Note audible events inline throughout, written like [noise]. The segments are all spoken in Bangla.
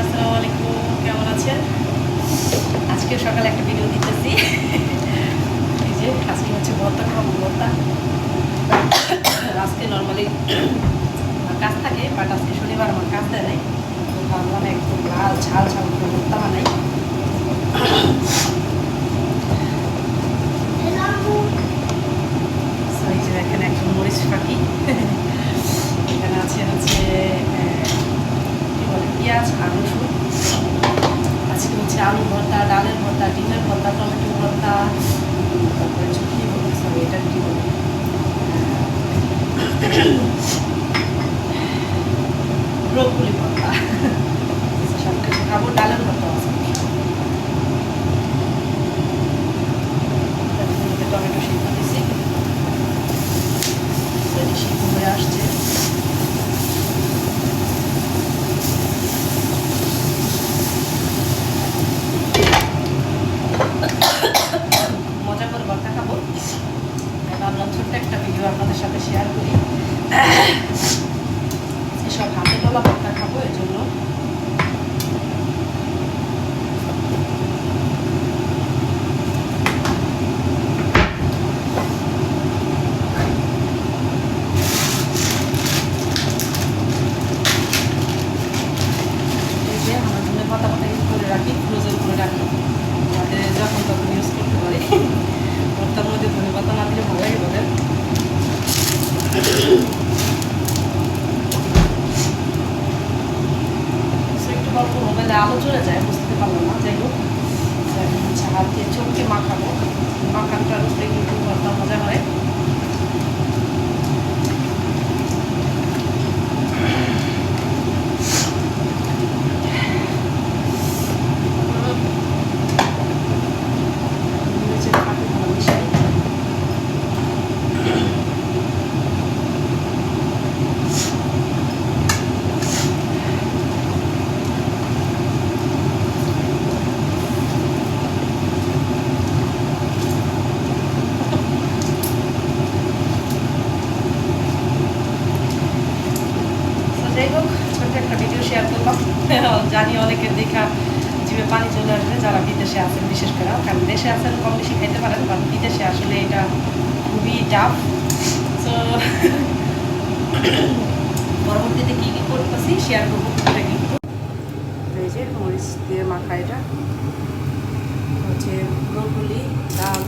আসসালামু আলাইকুম, কেমন আছেন? আজকে সকালে একটা ভিডিও দিতেছি। এই যে, আজকে হচ্ছে ভর্তা খাব ভর্তা আজকে নর্মালি কাজ থাকে বাট আজকে শনিবার আমার কাজ দেয় নাই। ভাবলাম একদম লাল ঝাল ঝাল ভর্তা বানাই So, এই যে এখানে একজন মরিচ পাখি এখানে আছে হচ্ছে আহ, কি আর রসুন আজকে হচ্ছে আলু ভর্তা, ডালের ভর্তা, ডিমের ভর্তা টমেটো ভর্তা, তারপরে কি এটা কি বলে ব্রোকলি ভর্তা। সব কিছু খাব, ডালের ভর্তা টমেটো সিদ্ধ দিছি সিদ্ধ হয়ে আসছে মজা করে ভর্তা খাব তাই ভাবলাম ছোট্ট একটা ভিডিও আপনাদের সাথে শেয়ার করি। এসব হাতে তোলা ভর্তা খাব এই জন্য এই যে আমার জন্য পাতা পাতা ইউজ করে রাখি ফ্রোজেন করে রাখি যাতে যখন তখন ইউজ করতে পারি ভর্তার মধ্যে ধনে পাতা না দিলে ভালো লাগে বলেন So, একটু অল্প মোবাইলে আলো চলে যায়, বুঝতে পারলাম না, যাই হোক। হচ্ছে হাত দিয়ে চোখকে মাখাবো। মাখানটা রুটে কিন্তু ভর্তা মজা হয় মরিচের ফাঁকে ভালো মিশাই তো যাই হোক, ছোট্ট একটা ভিডিও শেয়ার করলাম জানি অনেকের দেখা জিভে পানি চলে আসবে, যারা বিদেশে আছেন, বিশেষ করে। কারণ দেশে আছেন, কম বেশি খাইতে পারেন বাট বিদেশে আসলে এটা খুবই [coughs] টাফ তো পরবর্তীতে কী কী করতেছি শেয়ার করব এটা কিন্তু এই যে মরিচ দিয়ে মাখা এটা। হচ্ছে ব্রোকলি, ডাল,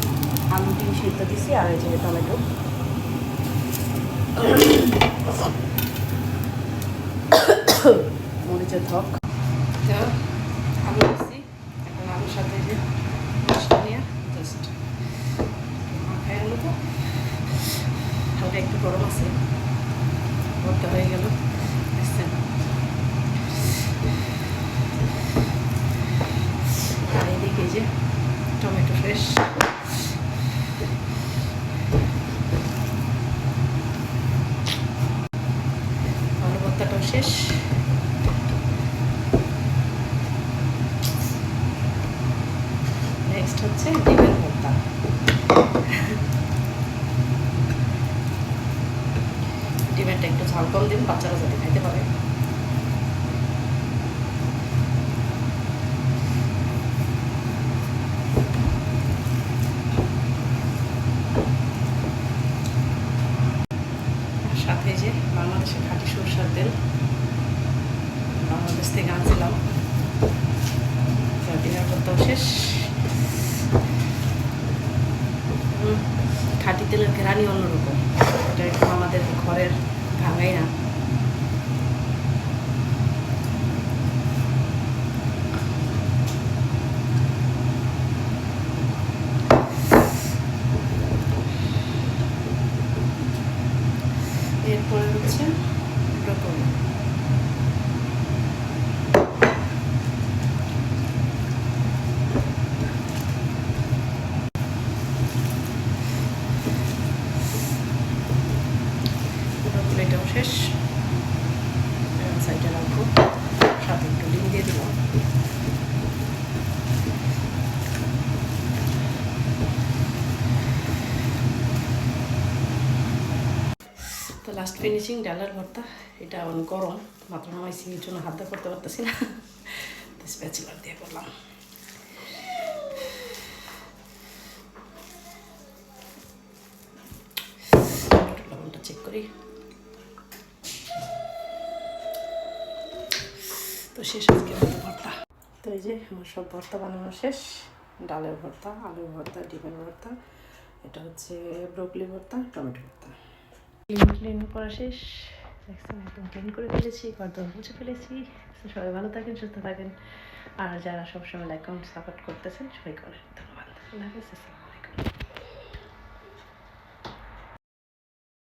আলু ডিম সেদ্ধ দিছি, আর এই যে টমেটো। মরিচের ধক। তো, আলু দিচ্ছি এখন আলুর সাথে যে মশলা নিয়ে জাস্ট মাখায় আলু তো। হালকা একটু গরম আছে। ভর্তা হয়ে গেল দেখছেন আর এদিকে এই যে টমেটো ফ্রেশ আলু ভর্তাটাও শেষ নেক্সট হচ্ছে ডিমের ভর্তা। ডিমেরটা একটু ঝাল কম দিন, বাচ্চারা যাতে খাইতে পারে। সাথে যে বাংলাদেশের খাঁটি সরষার তেল, বাংলাদেশ থেকে আনছিলাম। ডিনার করতেও শেষ হুম, খাঁটি তেলের ঘেরানি অন্যরকম এটা একটু আমাদের ঘরের ভাঙাই না। এরপরে হচ্ছে ব্রকলি। বেশ সাইডে হ্যাঁ। রাখব। সাথে একটু ডিম দিয়ে দেবো। তো লাস্ট ফিনিশিং ডালের ভর্তা। এটা অন গরম মাত্র নামাইছি এর জন্য হাত দিয়ে করতে পারতেছি না। তো স্প্যাচুলার দিয়ে করলাম। চেক করি। তো শেষ আজকে ভর্তা। তো এই যে আমার সব ভর্তা বানানো শেষ। ডালের ভর্তা আলুর ভর্তা ডিমের ভর্তা এটা হচ্ছে ব্রোকলি ভর্তা টমেটো ভর্তা। ক্লিন ক্লিন করা শেষ। দেখছেন একদম ক্লিন করে ফেলেছি ঘর দর মুছে ফেলেছি। সবাই ভালো থাকেন সুস্থ থাকেন। আর যারা সবসময় লাইক কমেন্ট সাপোর্ট করতেছেন সবাই করেন ধন্যবাদ। আল্লাহ হাফিজ।